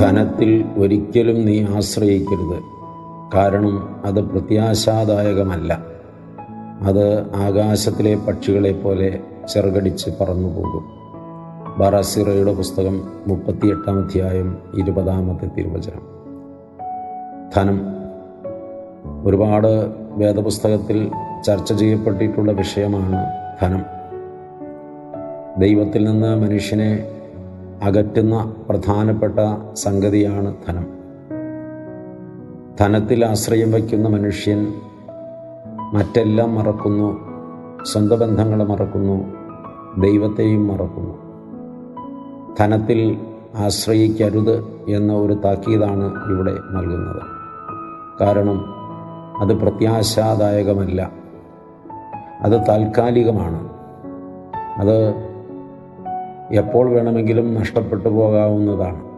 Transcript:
ധനത്തിൽ ഒരിക്കലും നീ ആശ്രയിക്കരുത്. കാരണം അത് പ്രത്യാശാദായകമല്ല. അത് ആകാശത്തിലെ പക്ഷികളെ പോലെ ചെറുകടിച്ച് പറന്നു പോകും ബറാസിറയുടെ പുസ്തകം മുപ്പത്തിയെട്ടാം അധ്യായം ഇരുപതാമത്തെ തിരുവചനം. ധനം. ഒരുപാട് വേദപുസ്തകത്തിൽ ചർച്ച ചെയ്യപ്പെട്ടിട്ടുള്ള വിഷയമാണ് ധനം. ദൈവത്തിൽ നിന്ന് മനുഷ്യനെ അകറ്റുന്ന പ്രധാനപ്പെട്ട സംഗതിയാണ് ധനം. ധനത്തിൽ ആശ്രയം വയ്ക്കുന്ന മനുഷ്യൻ മറ്റെല്ലാം മറക്കുന്നു സ്വന്തം ബന്ധങ്ങളെ മറക്കുന്നു ദൈവത്തെയും മറക്കുന്നു. ധനത്തിൽ ആശ്രയിക്കരുത് എന്ന ഒരു താക്കീതാണ് ഇവിടെ നൽകുന്നത്. കാരണം അത് പ്രത്യാശാദായകമല്ല. അത് താൽക്കാലികമാണ്. അത് എപ്പോൾ വേണമെങ്കിലും നഷ്ടപ്പെട്ടു പോകാവുന്നതാണ്.